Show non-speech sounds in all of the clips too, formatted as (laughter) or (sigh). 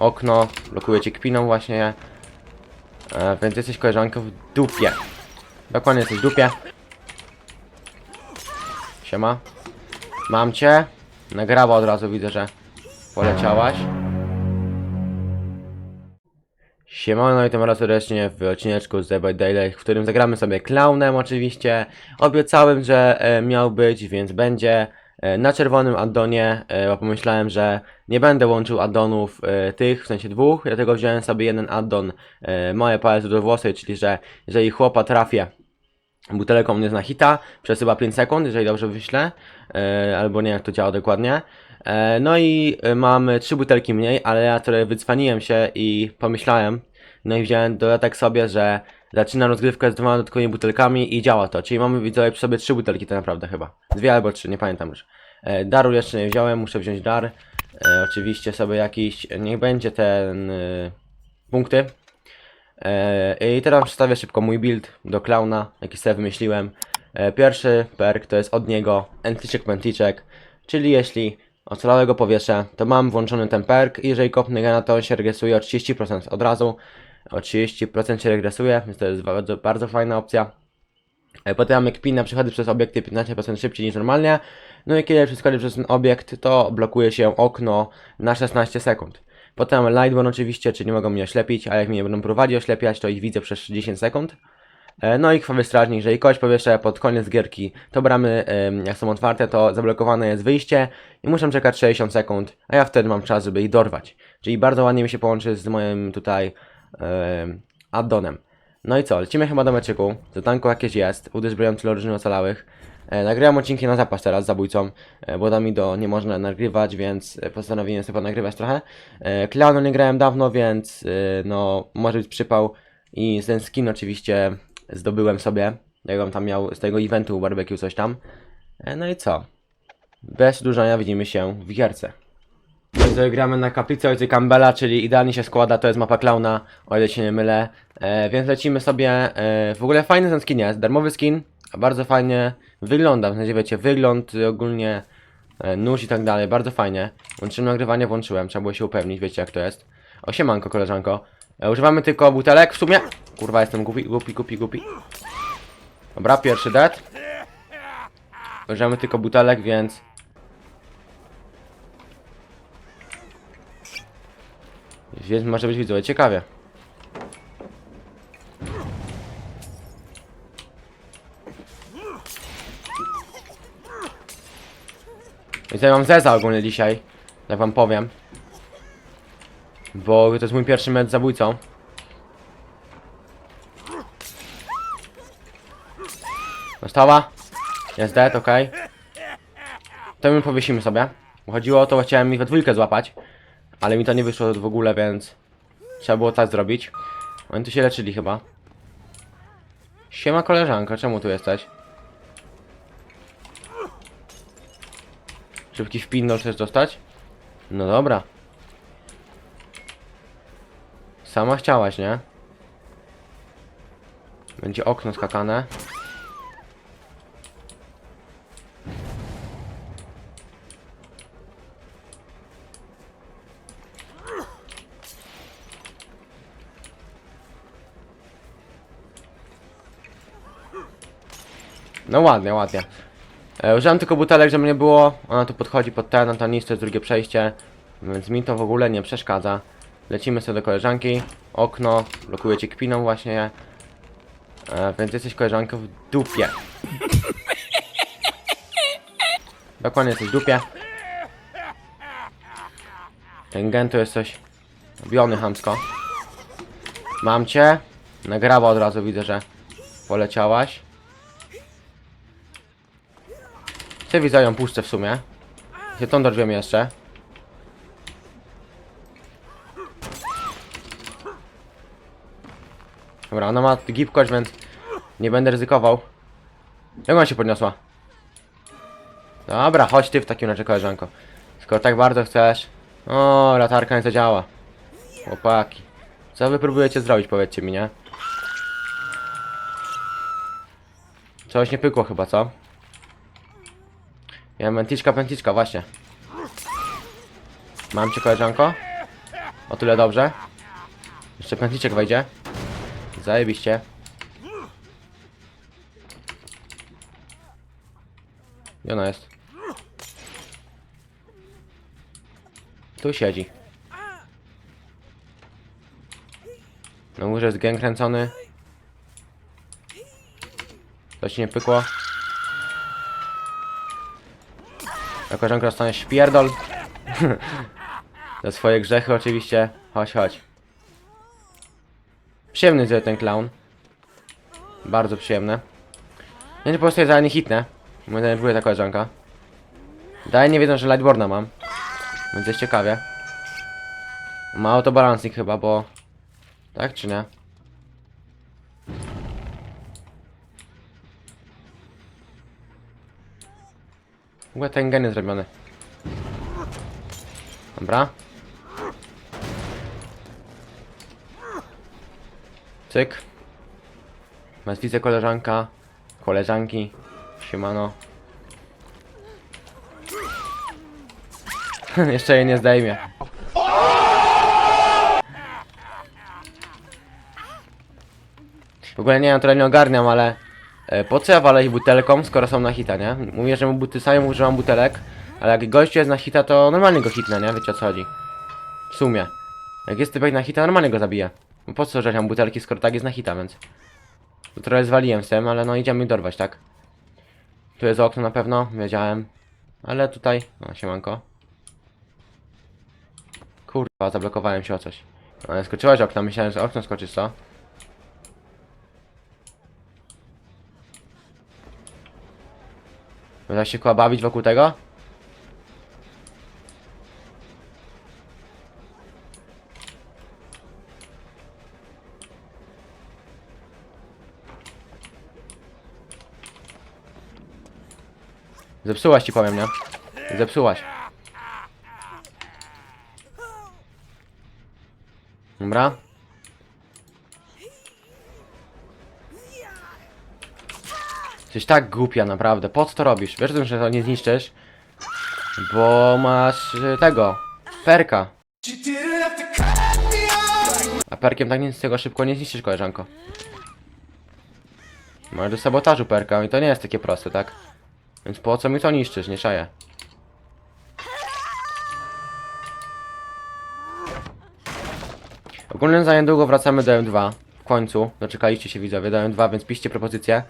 okno, blokuje cię kpiną właśnie. E, więc jesteś koleżanką w dupie. Dokładnie jesteś w dupie. Siema. Mam cię. Nagrała od razu, widzę, że poleciałaś. Siemano i tym raz serdecznie w odcineczku z Day by w którym zagramy sobie clownem oczywiście. Obiecałem, że e, miał być, więc będzie na czerwonym addonie, e, bo pomyślałem, że nie będę łączył addonów e, tych, w sensie dwóch, dlatego wziąłem sobie jeden addon e, moje palce do włosy, czyli że jeżeli chłopa trafię butelką nie zna hita przez chyba 5 sekund, jeżeli dobrze wyślę, e, albo nie jak to działa dokładnie. E, no i e, mamy trzy butelki mniej, ale ja trochę wycwaniłem się i pomyślałem, no i wziąłem dodatek sobie, że zaczynam rozgrywkę z dwoma dodatkowymi butelkami i działa to, czyli mamy widzowie przy sobie trzy butelki tak naprawdę chyba. Dwie albo trzy, nie pamiętam już. E, daru jeszcze nie wziąłem, muszę wziąć dar. E, oczywiście sobie jakiś, niech będzie ten e, punkty, E, I teraz przedstawię szybko mój build do klauna, jaki sobie wymyśliłem. E, Pierwszy perk to jest od niego Entliczek Pętliczek, czyli jeśli ocalałego powieszę, to mam włączony ten perk i jeżeli kopnę gena, to on się regresuje o 30% od razu. O 30% się regresuje, więc to jest bardzo, bardzo fajna opcja. E, Potem mamy kpinę, przechodzę przez obiekty 15% szybciej niż normalnie. No i kiedy przeskoczę przez ten obiekt, to blokuje się okno na 16 sekund. Potem Lightborn oczywiście, czyli nie mogą mnie oślepić, a jak mnie będą próbowali oślepiać, to ich widzę przez 10 sekund. E, No i krwawy strażnik, jeżeli kogoś powieszę pod koniec gierki, to bramy, jak są otwarte, to zablokowane jest wyjście i muszę czekać 60 sekund, a ja wtedy mam czas, żeby ich dorwać. Czyli bardzo ładnie mi się połączy z moim tutaj addonem. No i co, lecimy chyba do meczyku, zatanko jakieś jest, uderz dla różnych ocalałych. E, nagrywam odcinki na zapas teraz z zabójcą, e, bo da mi do nie można nagrywać, więc e, postanowiłem sobie nagrywać trochę. E, nie grałem dawno, więc e, no może być przypał i ten skin oczywiście zdobyłem sobie, jak on tam miał z tego eventu barbecue coś tam. E, no i co? Bez przedłużania widzimy się w gierce. Tutaj gramy na kaplicę ojca Campbella, czyli idealnie się składa, to jest mapa klauna, o ile się nie mylę. E, więc lecimy sobie, e, w ogóle fajny ten skin jest, darmowy skin, bardzo fajnie wygląda, w sensie wiecie, wygląd ogólnie, e, nóż i tak dalej, bardzo fajnie. Łączymy nagrywanie, włączyłem, trzeba było się upewnić, wiecie jak to jest. O siemanko koleżanko. E, używamy tylko butelek, w sumie, kurwa jestem głupi, głupi, głupi, głupi. Dobra, pierwszy dead. Używamy tylko butelek, więc Więc może być widzowie ciekawie. I tutaj mam zeza ogólnie dzisiaj, jak wam powiem. Bo to jest mój pierwszy mecz zabójcą. Dostała? Jest dead, okej. To my powiesimy sobie. Bo chodziło o to, chciałem ich we dwójkę złapać. Ale mi to nie wyszło w ogóle, więc trzeba było tak zrobić. Oni tu się leczyli chyba. Siema koleżanko, czemu tu jesteś? Szybki wpin chcesz dostać? No dobra. Sama chciałaś, nie? Będzie okno skakane. No ładnie, ładnie. E, użyłem tylko butelek, żeby nie było. Ona tu podchodzi pod ten, to nic, to jest drugie przejście. Więc mi to w ogóle nie przeszkadza. Lecimy sobie do koleżanki. Okno, blokuje cię kpiną właśnie. E, więc jesteś koleżanką w dupie. Dokładnie jesteś w dupie. Ten gen to jest coś robiony chamsko. Mam cię. Nagrała od razu, widzę, że poleciałaś. Chcę widzę ją puszczę w sumie. Się tą dorwiemy jeszcze. Dobra, ona ma gibkość, więc nie będę ryzykował. Jak ona się podniosła? Dobra, chodź ty w takim razie koleżanko. Skoro tak bardzo chcesz. O, latarka nie zadziała. Chłopaki. Co wy próbujecie zrobić, powiedzcie mi, nie? Coś nie pykło chyba, co? Ja pętliczka, pętliczka, właśnie. Mam cię koleżanko? O tyle dobrze. Jeszcze pętliczek wejdzie. Zajebiście. Gdzie ona jest? Tu siedzi. Na górze jest gang kręcony. Coś nie pykło. A koleżanka dostanie śpierdol. (laughs) Za swoje grzechy oczywiście. Chodź, chodź. Przyjemny jest ten clown. Bardzo przyjemne. Ja nie po prostu jest nie hitnę. Mnie denerwuje ta koleżanka. Dalej nie wiedzą, że Lightborna mam. Jest ciekawie. Ma autobalancing chyba, bo... Tak czy nie? W ogóle ten gen jest zrobiony. Dobra. Cyk. Was widzę koleżanka. Koleżanki. Siemano. (laughs) Jeszcze jej nie zdejmie. W ogóle nie wiem, trochę nie ogarniam, ale po co ja walę butelką, skoro są na hita, nie? Mówię, że mu buty sami używam butelek, ale jak gościu jest na hita, to normalnie go hitnę, nie? Wiecie o co chodzi. W sumie. Jak jest typek na hita, normalnie go zabiję. No po co, że mam butelki, skoro tak jest na hita, więc... Tu trochę zwaliłem tym, ale no idziemy dorwać, tak? Tu jest okno na pewno, wiedziałem. Ale tutaj... No, siemanko. Kurwa, zablokowałem się o coś. Ale skoczyłaś okno, myślałem, że okno skoczysz, co? Będę się chyba bawić wokół tego? Zepsułaś ci powiem, nie? Zepsułaś. Dobra. Jesteś tak głupia, naprawdę. Po co to robisz? Wiesz, że to nie zniszczysz? Bo masz y, tego. Perka. A perkiem tak nic z tego szybko nie zniszczysz, koleżanko. Masz do sabotażu perka i to nie jest takie proste, tak? Więc po co mi to niszczysz? Nie szaję. Ogólnie za niedługo wracamy do M2. W końcu. Doczekaliście się widzowie do M2, więc piszcie propozycje.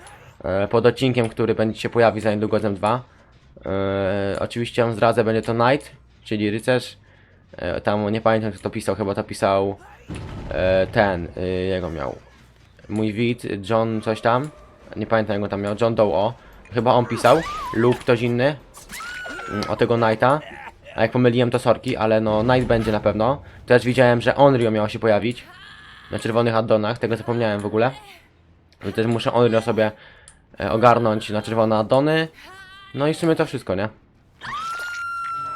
E, pod odcinkiem, który będzie się pojawi za niedługo z M2. E, oczywiście wam zdradzę, będzie to Knight, czyli rycerz. E, tam nie pamiętam kto to pisał, chyba to pisał ten, jego miał. Mój wid, John coś tam. Nie pamiętam jak go tam miał, John Doe o. Chyba on pisał, lub ktoś inny. mm, O tego Knighta. A jak pomyliłem to sorki, ale no Knight będzie na pewno. Też widziałem, że Onryo miało się pojawić. Na czerwonych addonach, tego zapomniałem w ogóle. I też muszę Onryo sobie ogarnąć na czerwone addony. No i w sumie to wszystko, nie?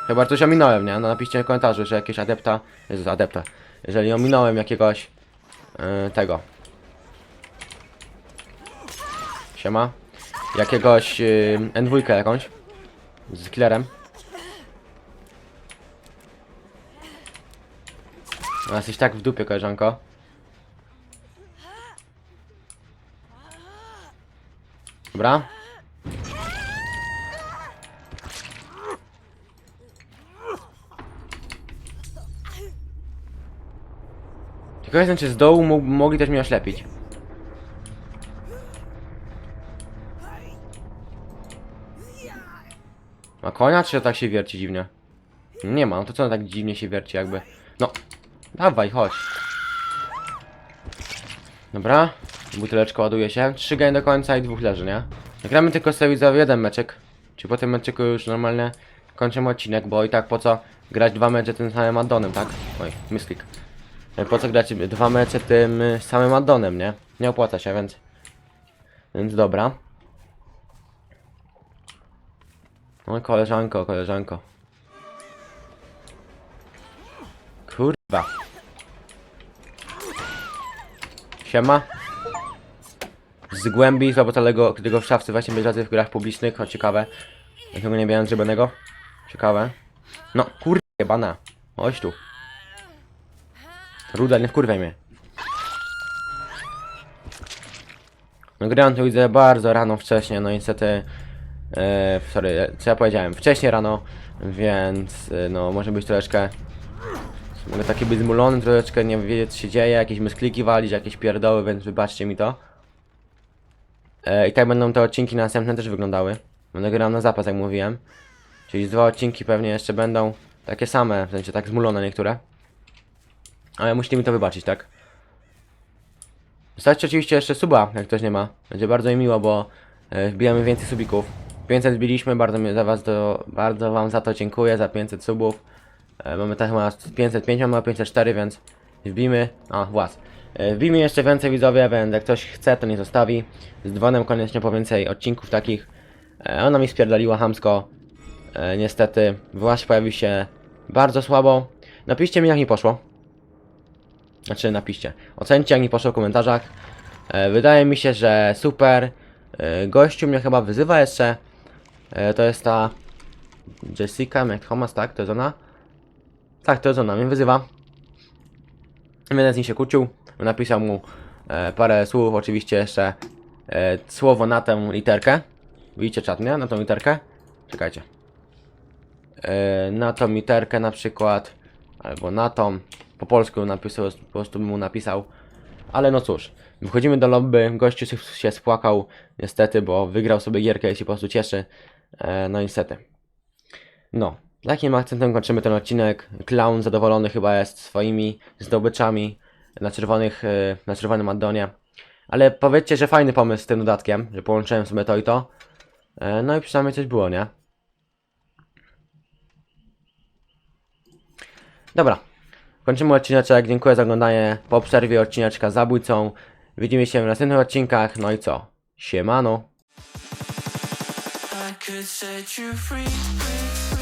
Chyba coś ominąłem, nie? No napiszcie w komentarzu, że jakieś adepta... Jezus, adepta. Jeżeli ominąłem jakiegoś... e, tego. Siema. Jakiegoś yy, N2 jakąś. Z killerem. No, jesteś tak w dupie, koleżanko. Dobra. Tylko jestem, czy z dołu mogli też mnie oślepić. Ma konia, czy tak się wierci dziwnie? Nie ma, no to co on tak dziwnie się wierci jakby? No, dawaj, chodź. Dobra, buteleczka ładuje się. Trzy geny do końca i dwóch leży, nie? Gramy tylko sobie za jeden meczek. Czy po tym meczyku już normalnie kończymy odcinek, bo i tak po co grać dwa mecze tym samym addonem, tak? Oj, misklik. Po co grać dwa mecze tym samym addonem, nie? Nie opłaca się, więc... Więc dobra. No koleżanko, koleżanko. Kurwa. Siema. Z głębi złapotalego, którego w szafce właśnie bez razy w grach publicznych, choć ciekawe. Jakiego nie miałem zrobionego. Ciekawe. No, kurwa, jebana. Chodź tu. Ruda, nie wkurwaj mnie. No grałem to widzę bardzo rano wcześnie, no niestety... E, sorry, co ja powiedziałem? Wcześnie rano, więc e, no może być troszeczkę... Mogę taki być zmulony, troszeczkę nie wiedzieć co się dzieje, jakieś myskliki walić, jakieś pierdoły, więc wybaczcie mi to. E, I tak będą te odcinki następne też wyglądały. Będę grał na zapas, jak mówiłem. Czyli dwa odcinki pewnie jeszcze będą takie same, w sensie tak zmulone niektóre. Ale musicie mi to wybaczyć, tak? Zostawcie oczywiście jeszcze suba, jak ktoś nie ma. Będzie bardzo mi miło, bo e, wbijamy więcej subików. 500 zbiliśmy, bardzo, mi- za was do, bardzo wam za to dziękuję, za 500 subów. E, mamy tak chyba 505, mamy 504, więc wbijmy. A, włas. E, wbijmy jeszcze więcej widzowie, więc jak ktoś chce, to nie zostawi. Z dzwonem koniecznie po więcej odcinków takich. E, ona mi spierdoliła hamsko. E, niestety, właś pojawił się bardzo słabo. Napiszcie mi jak mi poszło. Znaczy napiszcie. Ocencie jak mi poszło w komentarzach. Wydaje mi się, że super. Gościu mnie chyba wyzywa jeszcze. To jest ta Jessica McThomas, tak? To jest ona? Tak, to jest ona. Mnie wyzywa. Będę z nim się kłócił. Napisał mu e, parę słów, oczywiście jeszcze e, słowo na tę literkę. Widzicie czat, nie? Na tą literkę? Czekajcie. E, na tą literkę na przykład, albo na tą, po polsku napisał, po prostu mu napisał. Ale no cóż, wchodzimy do lobby, gościu się spłakał, niestety, bo wygrał sobie gierkę i się po prostu cieszy. E, no niestety. No, takim akcentem kończymy ten odcinek. Clown zadowolony chyba jest swoimi zdobyczami na czerwonych, e, na czerwonym addonie. Ale powiedzcie, że fajny pomysł z tym dodatkiem, że połączyłem sobie to i to. E, no i przynajmniej coś było, nie? Dobra. Kończymy odcineczek. Dziękuję za oglądanie. Po przerwie odcineczka zabójcą. Widzimy się w następnych odcinkach. No i co? Siemano. I